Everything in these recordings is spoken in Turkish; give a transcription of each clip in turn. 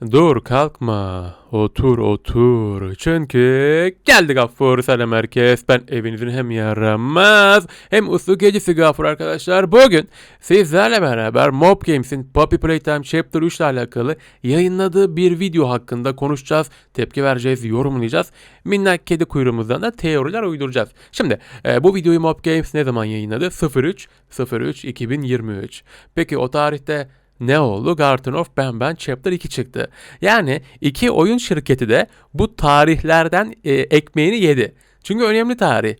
Dur kalkma. Otur otur. Çünkü geldi Gaffur. Selam herkes. Ben evinizin hem yaramaz hem uslu gecesi Gaffur arkadaşlar. Bugün sizlerle beraber Mob Games'in Puppy Playtime Chapter 3 ile alakalı yayınladığı bir video hakkında konuşacağız. Tepki vereceğiz, yorumlayacağız. Minnak kedi kuyruğumuzdan da teoriler uyduracağız. Şimdi e, bu videoyu Mob Games ne zaman yayınladı? 03 03 2023. Peki o tarihte ne oldu? Garden of Ben Ben Chapter 2 çıktı. Yani iki oyun şirketi de bu tarihlerden e, ekmeğini yedi. Çünkü önemli tarih.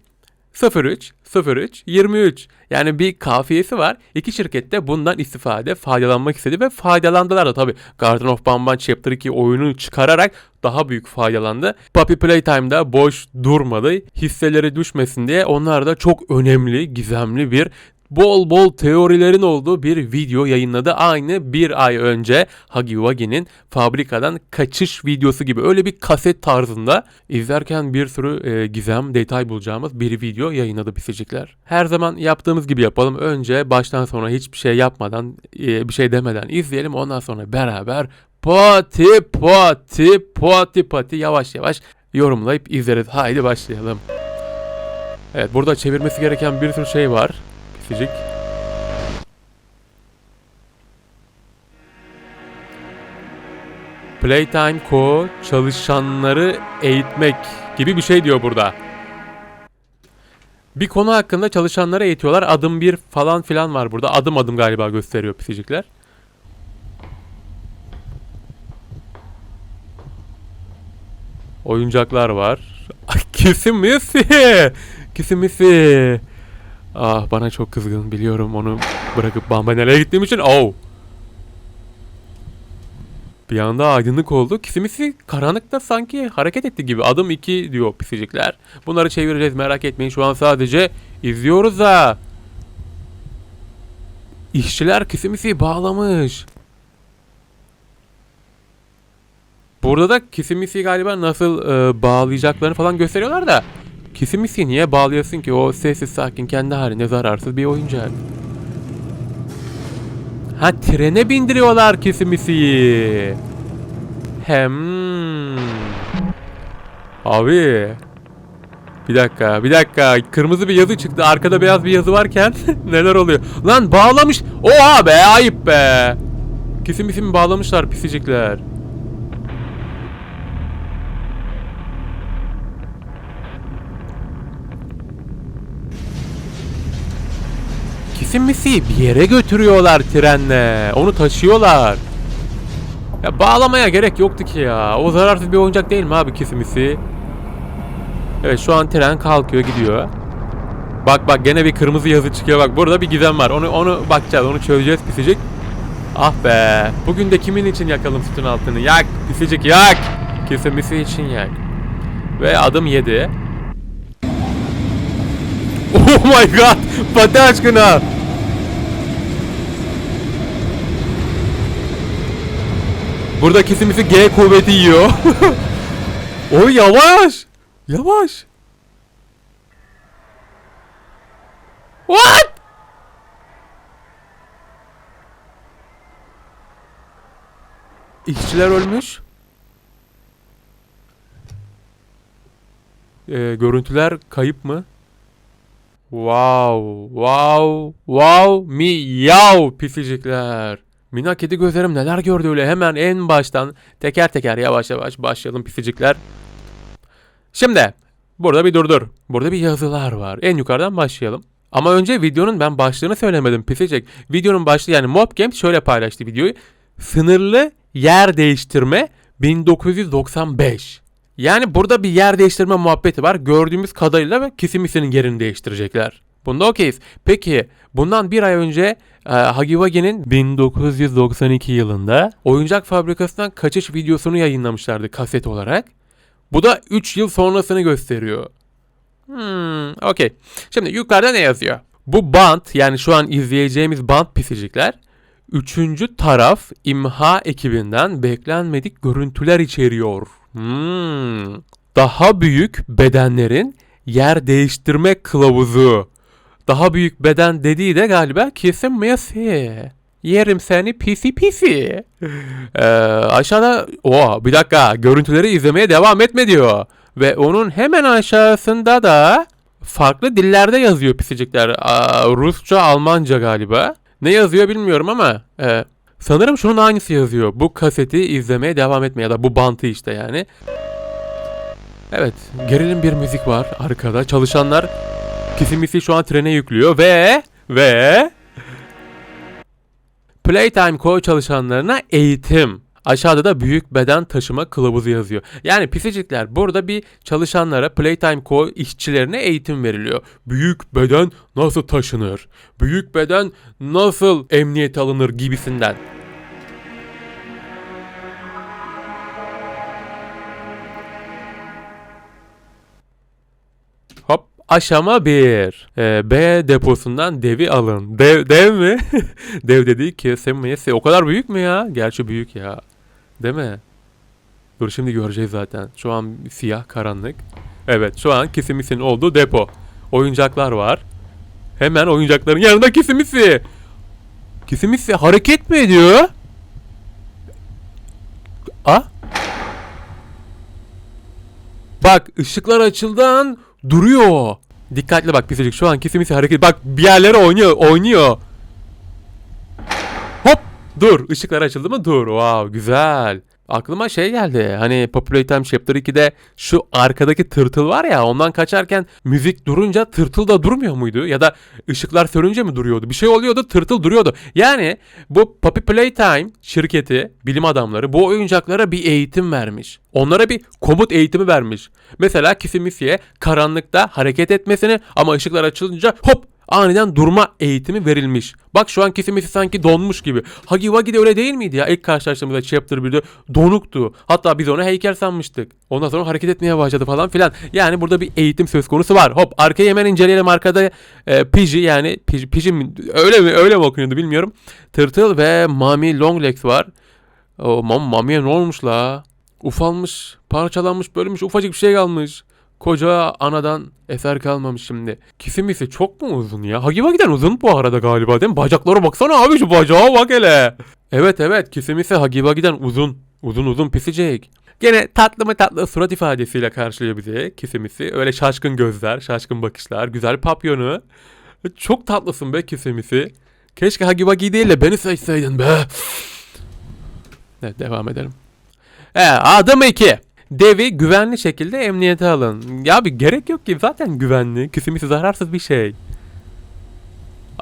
03, 03, 23. Yani bir kafiyesi var. İki şirket de bundan istifade, faydalanmak istedi ve faydalandılar da tabii. Garden of Bamban Chapter 2 oyunu çıkararak daha büyük faydalandı. Puppy Playtime'da boş durmadı. Hisseleri düşmesin diye onlar da çok önemli, gizemli bir bol bol teorilerin olduğu bir video yayınladı. Aynı bir ay önce Huggy Wuggy'nin fabrikadan kaçış videosu gibi öyle bir kaset tarzında izlerken bir sürü e, gizem, detay bulacağımız bir video yayınladı pisicikler. Her zaman yaptığımız gibi yapalım. Önce baştan sona hiçbir şey yapmadan, e, bir şey demeden izleyelim. Ondan sonra beraber pati pati pati pati yavaş yavaş yorumlayıp izleriz. Haydi başlayalım. Evet burada çevirmesi gereken bir sürü şey var. Pisicik. Playtime Co. çalışanları eğitmek gibi bir şey diyor burada. Bir konu hakkında çalışanları eğitiyorlar. Adım bir falan filan var burada. Adım adım galiba gösteriyor pisicikler. Oyuncaklar var. Ay, Kesimisi. Ah bana çok kızgın biliyorum onu bırakıp Bambanel'e gittiğim için. Oh. Bir anda aydınlık oldu. Kisimisi karanlıkta sanki hareket etti gibi. Adım 2 diyor pisicikler. Bunları çevireceğiz merak etmeyin. Şu an sadece izliyoruz da. İşçiler Kisimisi'yi bağlamış. Burada da Kisimisi'yi galiba nasıl e, bağlayacaklarını falan gösteriyorlar da. Kisimisi'yi niye bağlıyorsun ki? O sessiz sakin kendi halinde zararsız bir oyuncak. Ha trene bindiriyorlar Kisimisi'yi. Hem. Abi. Bir dakika, bir dakika. Kırmızı bir yazı çıktı. Arkada beyaz bir yazı varken neler oluyor? Lan bağlamış. Oha be, ayıp be. Kisimisi'mi bağlamışlar pisicikler. Kisimisi bir yere götürüyorlar trenle. Onu taşıyorlar. Ya bağlamaya gerek yoktu ki ya. O zararsız bir oyuncak değil mi abi kisimisi? Evet şu an tren kalkıyor gidiyor. Bak bak gene bir kırmızı yazı çıkıyor bak. Burada bir gizem var. Onu onu bakacağız. Onu çözeceğiz pisicik. Ah be. Bugün de kimin için yakalım sütün altını? Yak pisicik yak. Kisimisi için yak. Ve adım 7. Oh my god! Pati aşkına! Burada kesimisi G kuvveti yiyor. Oy yavaş! Yavaş! What? İşçiler ölmüş. Ee, görüntüler kayıp mı? Wow, wow, wow, mi yav pisicikler. Mina kedi gözlerim neler gördü öyle hemen en baştan teker teker yavaş yavaş başlayalım pisicikler. Şimdi burada bir durdur. Burada bir yazılar var. En yukarıdan başlayalım. Ama önce videonun ben başlığını söylemedim pisicik. Videonun başlığı yani Mob Games şöyle paylaştı videoyu. Sınırlı yer değiştirme 1995. Yani burada bir yer değiştirme muhabbeti var. Gördüğümüz kadarıyla Kisimisinin yerini değiştirecekler. Bunda okeyiz. Peki bundan bir ay önce e, Huggy Wuggy'nin 1992 yılında oyuncak fabrikasından kaçış videosunu yayınlamışlardı kaset olarak. Bu da 3 yıl sonrasını gösteriyor. Hmm, okey. Şimdi yukarıda ne yazıyor? Bu bant yani şu an izleyeceğimiz bant pisicikler üçüncü taraf imha ekibinden beklenmedik görüntüler içeriyor. Hmm. Daha büyük bedenlerin yer değiştirme kılavuzu. Daha büyük beden dediği de galiba kesin Messi. Yerim seni pisi pisi. Ee, aşağıda oha bir dakika görüntüleri izlemeye devam etme diyor. Ve onun hemen aşağısında da farklı dillerde yazıyor pisicikler. Aa, Rusça, Almanca galiba. Ne yazıyor bilmiyorum ama e, sanırım şunun aynısı yazıyor. Bu kaseti izlemeye devam etme ya da bu bantı işte yani. Evet gerilim bir müzik var arkada. Çalışanlar kisimisi şu an trene yüklüyor ve ve Playtime Co çalışanlarına eğitim. Aşağıda da büyük beden taşıma kılavuzu yazıyor. Yani pisicikler burada bir çalışanlara Playtime Co işçilerine eğitim veriliyor. Büyük beden nasıl taşınır? Büyük beden nasıl emniyete alınır gibisinden. Aşama 1. Ee, B deposundan devi alın. Dev, dev mi? dev dediği ki Semiyesi o kadar büyük mü ya? Gerçi büyük ya. Değil mi? Dur şimdi göreceğiz zaten. Şu an siyah karanlık. Evet şu an Kisimis'in olduğu depo. Oyuncaklar var. Hemen oyuncakların yanında Kisimisi. Kisimisi hareket mi ediyor? A? Bak ışıklar açıldan duruyor. Dikkatli bak pisicik şu an kesimisi hareket. Bak bir yerlere oynuyor oynuyor. Hop dur ışıklar açıldı mı dur. Wow güzel. Aklıma şey geldi. Hani Popular Time Chapter 2'de şu arkadaki tırtıl var ya ondan kaçarken müzik durunca tırtıl da durmuyor muydu? Ya da ışıklar sönünce mi duruyordu? Bir şey oluyordu tırtıl duruyordu. Yani bu Puppy Playtime şirketi, bilim adamları bu oyuncaklara bir eğitim vermiş. Onlara bir komut eğitimi vermiş. Mesela Kisimisi'ye karanlıkta hareket etmesini ama ışıklar açılınca hop aniden durma eğitimi verilmiş. Bak şu an kesimisi sanki donmuş gibi. Hagi Wagi de öyle değil miydi ya? İlk karşılaştığımızda Chapter 1'de donuktu. Hatta biz onu heykel sanmıştık. Ondan sonra hareket etmeye başladı falan filan. Yani burada bir eğitim söz konusu var. Hop arkayı hemen inceleyelim. Arkada e, Pidgey yani Pidgey, mi? Öyle mi? Öyle mi okunuyordu bilmiyorum. Turtle ve Mami Longlegs var. O mam Mami'ye ne olmuş la? Ufalmış, parçalanmış, bölünmüş, ufacık bir şey kalmış. Koca anadan eser kalmamış şimdi. Kisimisi çok mu uzun ya? Hagi Wagi'den uzun bu arada galiba değil mi? Bacaklara baksana abi şu bacağa bak hele. Evet evet Kisimisi Hagi Wagi'den uzun. Uzun uzun pisecek. Gene tatlı mı tatlı surat ifadesiyle karşılıyor bizi Kisimisi. Öyle şaşkın gözler, şaşkın bakışlar, güzel papyonu. Çok tatlısın be Kisimisi. Keşke Hagi Wagi değil de beni seçseydin be. Evet devam edelim. E, adım 2. Devi güvenli şekilde emniyete alın. Ya bir gerek yok ki zaten güvenli. Kesimisi zararsız bir şey.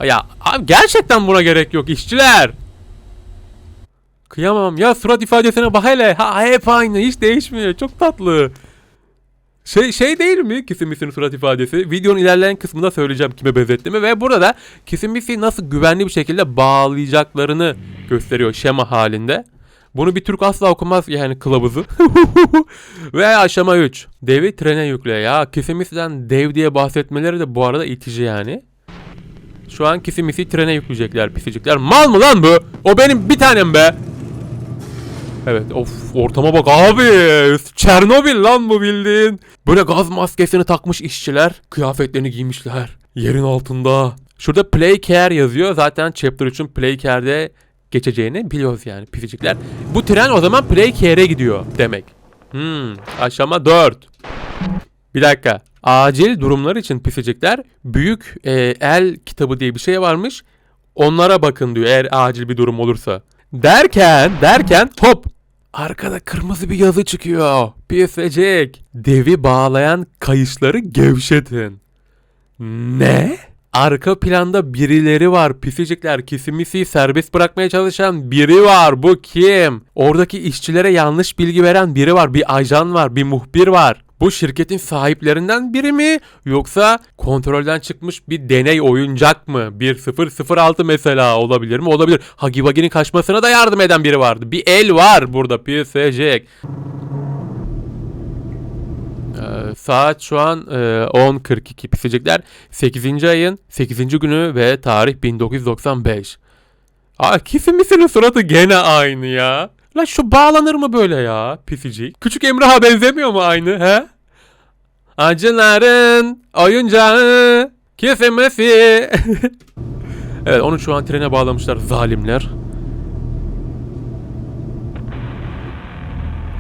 Ya abi gerçekten buna gerek yok işçiler. Kıyamam ya surat ifadesine bak hele. Ha hep aynı hiç değişmiyor. Çok tatlı. Şey şey değil mi Kisimis'in surat ifadesi? Videonun ilerleyen kısmında söyleyeceğim kime benzettiğimi ve burada da Kisimis'i nasıl güvenli bir şekilde bağlayacaklarını gösteriyor şema halinde. Bunu bir Türk asla okumaz yani kılavuzu. Ve aşama 3. Devi trene yükle. Ya Kisimis'den dev diye bahsetmeleri de bu arada itici yani. Şu an Kisimis'i trene yükleyecekler pisicikler. Mal mı lan bu? O benim bir tanem be. Evet of ortama bak abi. Çernobil lan bu bildiğin. Böyle gaz maskesini takmış işçiler. Kıyafetlerini giymişler. Yerin altında. Şurada Play Care yazıyor. Zaten Chapter 3'ün Play Care'de geçeceğini biliyoruz yani pisicikler. Bu tren o zaman Play Care'e gidiyor demek. Hmm, aşama 4. Bir dakika. Acil durumlar için pisicikler büyük e, el kitabı diye bir şey varmış. Onlara bakın diyor eğer acil bir durum olursa. Derken derken hop Arkada kırmızı bir yazı çıkıyor. Pisecek. Devi bağlayan kayışları gevşetin. Ne? Arka planda birileri var. Pisicikler kisimisi serbest bırakmaya çalışan biri var. Bu kim? Oradaki işçilere yanlış bilgi veren biri var. Bir ajan var. Bir muhbir var. Bu şirketin sahiplerinden biri mi? Yoksa kontrolden çıkmış bir deney oyuncak mı? 1006 mesela olabilir mi? Olabilir. Hagi Wagi'nin kaçmasına da yardım eden biri vardı. Bir el var burada pisecek. Ee, saat şu an e, 10.42 pisecekler. 8. ayın 8. günü ve tarih 1995. Aa Kisimisinin suratı gene aynı ya. Lan şu bağlanır mı böyle ya pisicik? Küçük Emrah'a benzemiyor mu aynı he? Acıların oyuncağı Kisimisi. Evet onu şu an trene bağlamışlar zalimler.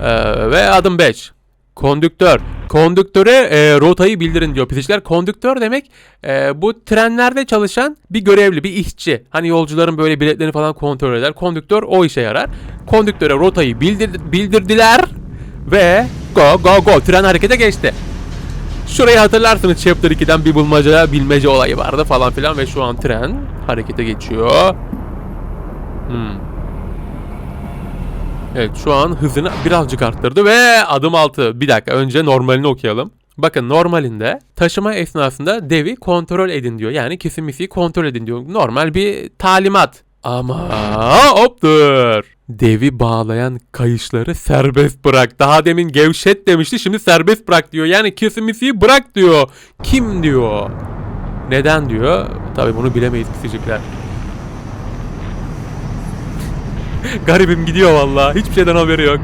Ee, ve adım 5. Kondüktör. Kondüktöre e, rotayı bildirin diyor pisiciler. Kondüktör demek e, bu trenlerde çalışan bir görevli, bir işçi. Hani yolcuların böyle biletlerini falan kontrol eder. Kondüktör o işe yarar. Kondüktöre rotayı bildir, bildirdiler ve go go go tren harekete geçti. Şurayı hatırlarsınız Chapter 2'den bir bulmaca bilmece olayı vardı falan filan ve şu an tren harekete geçiyor. Hmm. Evet şu an hızını birazcık arttırdı ve adım altı. Bir dakika önce normalini okuyalım. Bakın normalinde taşıma esnasında devi kontrol edin diyor. Yani kesimisi kontrol edin diyor. Normal bir talimat. Ama hop dur. Devi bağlayan kayışları serbest bırak. Daha demin gevşet demişti şimdi serbest bırak diyor. Yani kesimisi bırak diyor. Kim diyor. Neden diyor. Tabi bunu bilemeyiz pisicikler. Garibim gidiyor vallahi. Hiçbir şeyden haberi yok.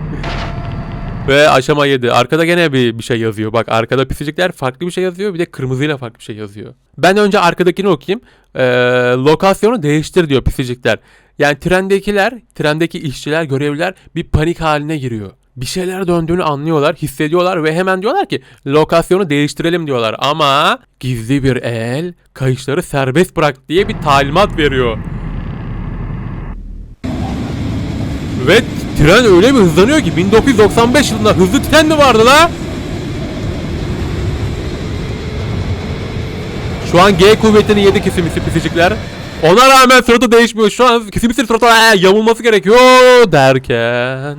Ve aşama 7. Arkada gene bir, bir şey yazıyor. Bak arkada pisicikler farklı bir şey yazıyor. Bir de kırmızıyla farklı bir şey yazıyor. Ben önce arkadakini okuyayım. Ee, lokasyonu değiştir diyor pisicikler. Yani trendekiler, trendeki işçiler, görevliler bir panik haline giriyor. Bir şeyler döndüğünü anlıyorlar, hissediyorlar ve hemen diyorlar ki lokasyonu değiştirelim diyorlar. Ama gizli bir el kayışları serbest bırak diye bir talimat veriyor. Ve tren öyle bir hızlanıyor ki 1995 yılında hızlı tren mi vardı la? Şu an G kuvvetini yedi kesimisi pisicikler. Ona rağmen suratı değişmiyor. Şu an kesimisi suratı ee, yamulması gerekiyor derken.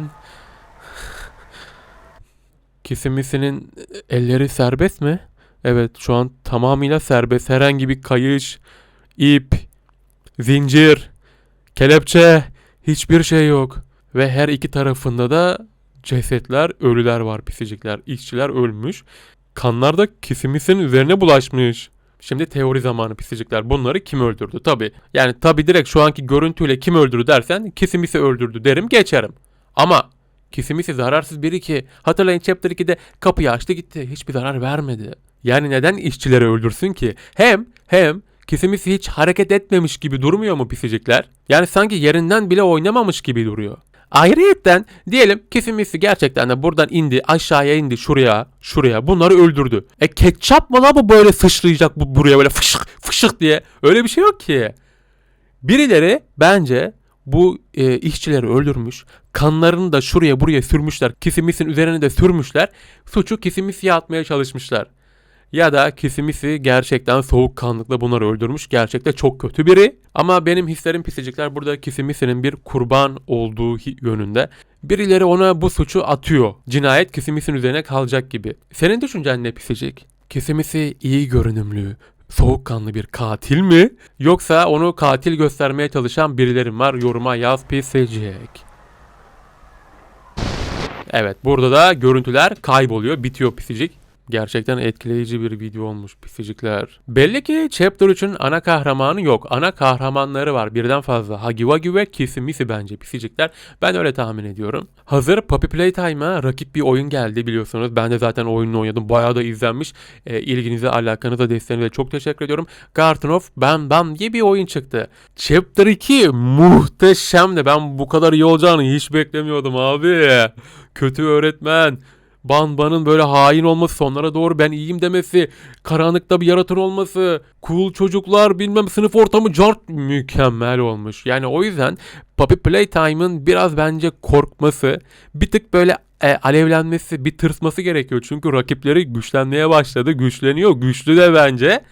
Kesimisinin elleri serbest mi? Evet şu an tamamıyla serbest. Herhangi bir kayış, ip, zincir, kelepçe hiçbir şey yok. Ve her iki tarafında da cesetler, ölüler var pisicikler. İşçiler ölmüş. Kanlar da kisimisinin üzerine bulaşmış. Şimdi teori zamanı pisicikler. Bunları kim öldürdü? Tabi. Yani tabi direkt şu anki görüntüyle kim öldürdü dersen kisimisi öldürdü derim geçerim. Ama kisimisi zararsız biri ki hatırlayın Chapter 2'de kapıyı açtı gitti. Hiçbir zarar vermedi. Yani neden işçileri öldürsün ki? Hem hem kisimisi hiç hareket etmemiş gibi durmuyor mu pisicikler? Yani sanki yerinden bile oynamamış gibi duruyor. Ayrıyetten diyelim kesimisi gerçekten de buradan indi aşağıya indi şuraya şuraya bunları öldürdü. E ketçap mı la bu böyle sıçrayacak bu buraya böyle fışık fışık diye öyle bir şey yok ki. Birileri bence bu e, işçileri öldürmüş. Kanlarını da şuraya buraya sürmüşler. Kisimisin üzerine de sürmüşler. Suçu kisimisiye atmaya çalışmışlar. Ya da kisimisi gerçekten soğukkanlıkla bunları öldürmüş. Gerçekten çok kötü biri. Ama benim hislerim pisicikler burada kisimisinin bir kurban olduğu yönünde. Birileri ona bu suçu atıyor. Cinayet kisimisin üzerine kalacak gibi. Senin düşüncen ne pisicik? Kisimisi iyi görünümlü, soğukkanlı bir katil mi? Yoksa onu katil göstermeye çalışan birileri var yoruma yaz pisicik. Evet burada da görüntüler kayboluyor bitiyor pisicik. Gerçekten etkileyici bir video olmuş pisicikler. Belli ki Chapter 3'ün ana kahramanı yok. Ana kahramanları var birden fazla. Hagiwagi ve Kissimisi bence pisicikler. Ben öyle tahmin ediyorum. Hazır Puppy Playtime'a rakip bir oyun geldi biliyorsunuz. Ben de zaten oyununu oynadım. Bayağı da izlenmiş. E, ilginize, alakanıza, desteğinize çok teşekkür ediyorum. Garden of Bam Bam diye bir oyun çıktı. Chapter 2 muhteşem de ben bu kadar iyi olacağını hiç beklemiyordum abi. Kötü öğretmen. Ban Ban'ın böyle hain olması, sonlara doğru ben iyiyim demesi, karanlıkta bir yaratır olması, cool çocuklar bilmem sınıf ortamı cart mükemmel olmuş. Yani o yüzden Puppy Playtime'ın biraz bence korkması, bir tık böyle e, alevlenmesi, bir tırsması gerekiyor. Çünkü rakipleri güçlenmeye başladı, güçleniyor, güçlü de bence.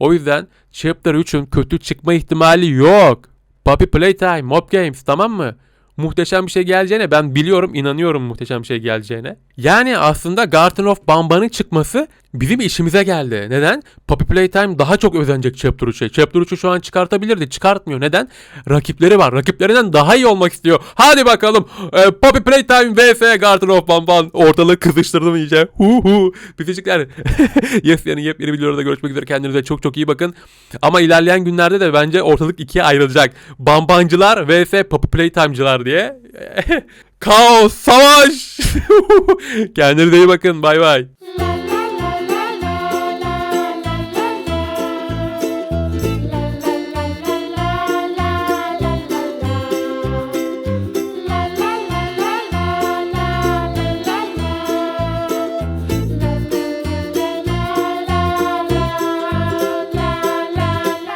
O yüzden Chapter 3'ün kötü çıkma ihtimali yok. Puppy Playtime, Mob Games tamam mı? Muhteşem bir şey geleceğine ben biliyorum, inanıyorum muhteşem bir şey geleceğine. Yani aslında Garden of Bamba'nın çıkması bizim işimize geldi. Neden? Puppy Playtime daha çok özenecek Chapter 3'e. Chapter 3'ü şu an çıkartabilirdi. Çıkartmıyor. Neden? Rakipleri var. Rakiplerinden daha iyi olmak istiyor. Hadi bakalım. Ee, Puppy Playtime vs Garden of Bamban. Ortalığı kızıştırdım iyice. Hu hu. Pisicikler. yes yani yepyeni videolarda görüşmek üzere. Kendinize çok çok iyi bakın. Ama ilerleyen günlerde de bence ortalık ikiye ayrılacak. Bambancılar vs Puppy Playtime'cılar diye. Kaos, savaş. Kendinize iyi bakın. Bay bay.